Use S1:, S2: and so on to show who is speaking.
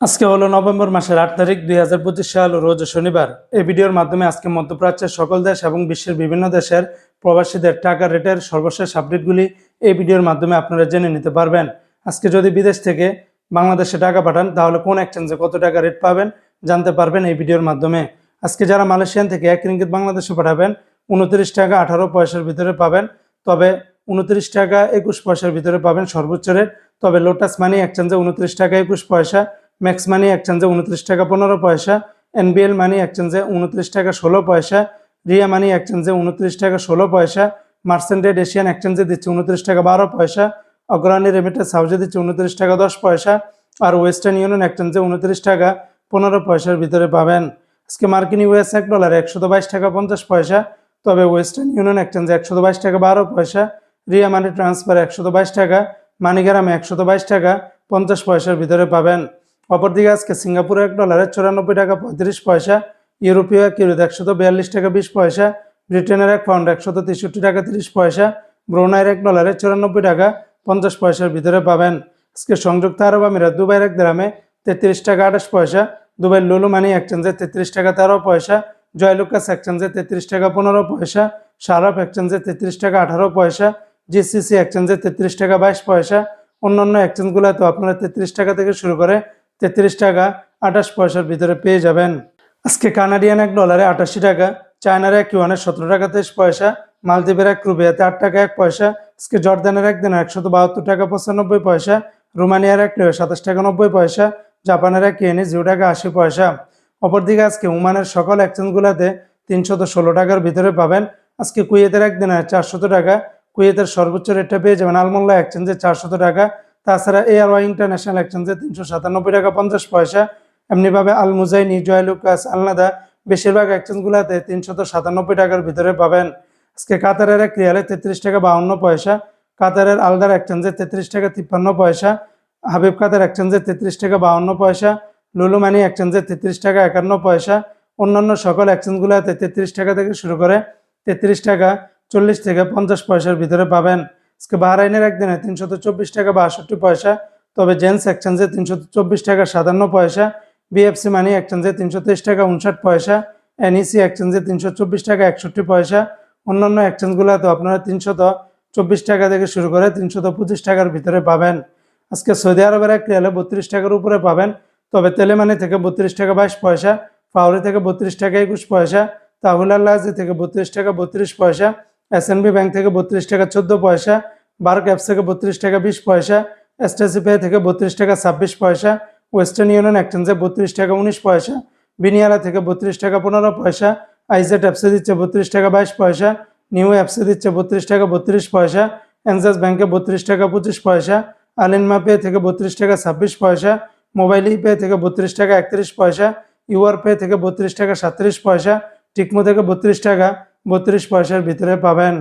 S1: আজকে হলো নভেম্বর মাসের আট তারিখ দুই হাজার পঁচিশ সাল, রোজ শনিবার। এই ভিডিওর মাধ্যমে আজকে মধ্যপ্রাচ্যের সকল দেশ এবং বিশ্বের বিভিন্ন দেশের প্রবাসীদের টাকা রেটের সর্বশেষ আপডেটগুলি এই ভিডিওর মাধ্যমে আপনারা জেনে নিতে পারবেন। আজকে যদি বিদেশ থেকে বাংলাদেশে টাকা পাঠান, তাহলে কোন এক্সচেঞ্জে কত টাকা রেট পাবেন জানতে পারবেন এই ভিডিওর মাধ্যমে। আজকে যারা মালয়েশিয়ান থেকে এক রিঙ্গিত বাংলাদেশে পাঠাবেন, উনত্রিশ টাকা আঠারো পয়সার ভিতরে পাবেন। তবে উনত্রিশ টাকা একুশ পয়সার ভিতরে পাবেন সর্বোচ্চ রেট তবে লোটাস মানি এক্সচেঞ্জে উনত্রিশ টাকা একুশ পয়সা ম্যাক্স মানি এক্সচেঞ্জে উনত্রিশ টাকা পনেরো পয়সা এনবিএল মানি এক্সচেঞ্জে উনত্রিশ টাকা ষোলো পয়সা রিয়া মানি এক্সচেঞ্জে উনত্রিশ টাকা ষোলো পয়সা মার্সেন্টেড এশিয়ান এক্সচেঞ্জে দিচ্ছে উনত্রিশ টাকা বারো পয়সা অগ্রণী রেমিটেন্স হাউসে দিচ্ছে উনত্রিশ টাকা দশ পয়সা, আর ওয়েস্টার্ন ইউনিয়ন এক্সচেঞ্জে উনত্রিশ টাকা পনেরো পয়সার ভিতরে পাবেন। আজকে মার্কিন ইউএস এক ডলার একশো বাইশ টাকা পঞ্চাশ পয়সা, তবে ওয়েস্টার্ন ইউনিয়ন এক্সচেঞ্জে একশো বাইশ টাকা বারো পয়সা রিয়া মানি ট্রান্সফার একশো বাইশ টাকা মানিগ্রামে একশো বাইশ টাকা পঞ্চাশ পয়সার ভিতরে পাবেন। অপরদিকে আজকে সিঙ্গাপুর এক ডলারে চুরানব্বই টাকা পঁয়ত্রিশ পয়সা, ইউরোপীয় এক ইউরোতে একশত বিয়াল্লিশ টাকা বিশ পয়সা, ব্রিটেনের এক পাউন্ড একশত তেষট্টি টাকা তিরিশ পয়সা, ব্রুনাইয়ের এক ডলারে চুরানব্বই টাকা পঞ্চাশ পয়সার ভিতরে পাবেন। আজকে সংযুক্ত আরব আমিরাত দুবাইয়ের এক গ্রামে তেত্রিশ টাকা আঠাশ পয়সা দুবাই লুলু মানি এক্সচেঞ্জে তেত্রিশ টাকা তেরো পয়সা, জয়লুকাস এক্সচেঞ্জে তেত্রিশ টাকা পনেরো পয়সা সারাপ এক্সচেঞ্জে তেত্রিশ টাকা আঠারো পয়সা, জিসিসি এক্সচেঞ্জে তেত্রিশ টাকা বাইশ পয়সা, অন্যান্য এক্সচেঞ্জগুলোতে আপনারা তেত্রিশ টাকা থেকে শুরু করে তেত্রিশ টাকা আঠাশ পয়সার ভিতরে পেয়ে যাবেন। আজকে কানাডিয়ান এক ডলারে আটাশি টাকা, চায়নার এক ইউয়ানে সতেরো টাকা তেইশ পয়সা, মালদ্বীপের এক রুবিয়াতে আট টাকা এক পয়সা, আজকে জর্দানের এক দিনে একশত বাহাত্তর টাকা পঁচানব্বই পয়সা, রোমানিয়ার এক লিও সাতাশ টাকা নব্বই পয়সা, জাপানের এক ইয়েনে জিরো টাকা আশি পয়সা। অপরদিকে আজকে উমানের সকল এক্সচেঞ্জগুলোতে তিনশত ষোলো টাকার ভিতরে পাবেন। আজকে কুয়েতের এক দিনে চারশত টাকা, কুয়েতের সর্বোচ্চ রেটটা পেয়ে যাবেন আলমোল্লা এক্সচেঞ্জে চারশত টাকা তাছাড়া এয়ার ওয়াই ইন্টারন্যাশনাল এক্সচেঞ্জে তিনশো সাতানব্বই টাকা পঞ্চাশ পয়সা, এমনিভাবে আল মুজাইনি জয়লুকাস আলনাদা বেশিরভাগ এক্সচেঞ্জগুলোতে তিনশত সাতানব্বই টাকার ভিতরে পাবেন। আজকে কাতারের এক রিয়ালে তেত্রিশ টাকা বাউন্ন পয়সা, কাতারের আলদার এক্সচেঞ্জে তেত্রিশ টাকা তিপ্পান্ন পয়সা, হাবিব কাতার এক্সচেঞ্জে তেত্রিশ টাকা বাউন্ন পয়সা লুলু মানি এক্সচেঞ্জে তেত্রিশ টাকা একান্ন পয়সা, অন্যান্য সকল এক্সচেঞ্জগুলোতে তেত্রিশ টাকা থেকে শুরু করে তেত্রিশ টাকা চল্লিশ থেকে পঞ্চাশ পয়সার ভিতরে পাবেন। আজকে বাহরাইনের একদিনে তিনশত চব্বিশ টাকা বাষট্টি পয়সা, তবে জেন্স এক্সচেঞ্জে তিনশত চব্বিশ টাকা সাতান্ন পয়সা, বিএফসি মানি এক্সচেঞ্জে তিনশো তেইশ টাকা উনষাট পয়সা, এনইসি এক্সচেঞ্জে তিনশো চব্বিশ টাকা একষট্টি পয়সা। অন্যান্য এক্সচেঞ্জগুলোতে আপনারা তিনশত চব্বিশ টাকা থেকে শুরু করে তিনশত পঁচিশ টাকার ভিতরে পাবেন। আজকে সৌদি আরবের এক রিয়ালে বত্রিশ টাকার উপরে পাবেন, তবে তেলেমানি থেকে বত্রিশ টাকা বাইশ পয়সা, ফাউরি থেকে বত্রিশ টাকা একুশ পয়সা তাহুল আল্লাহাজি থেকে বত্রিশ টাকা বত্রিশ পয়সা এসএনবি ব্যাংক থেকে বত্রিশ টাকা চোদ্দ পয়সা বার্ক অ্যাপস থেকে বত্রিশ টাকা বিশ পয়সা এসটিসি পে থেকে বত্রিশ টাকা ছাব্বিশ পয়সা ওয়েস্টার্ন ইউনিয়ন এক্সচেঞ্জে বত্রিশ টাকা উনিশ পয়সা বিনিয়ালা থেকে বত্রিশ টাকা পনেরো পয়সা আইজেট অ্যাপসে দিচ্ছে বত্রিশ টাকা বাইশ পয়সা নিউ অ্যাপসে দিচ্ছে বত্রিশ টাকা বত্রিশ পয়সা এনজাস ব্যাংকে বত্রিশ টাকা পঁচিশ পয়সা আলিনমা পে থেকে বত্রিশ টাকা ছাব্বিশ পয়সা মোবাইল পে থেকে বত্রিশ টাকা একত্রিশ পয়সা ইউআর পে থেকে বত্রিশ টাকা সাতত্রিশ পয়সা টিকমো থেকে বত্রিশ টাকা বত্রিশ পয়সার ভিতরে পাবেন।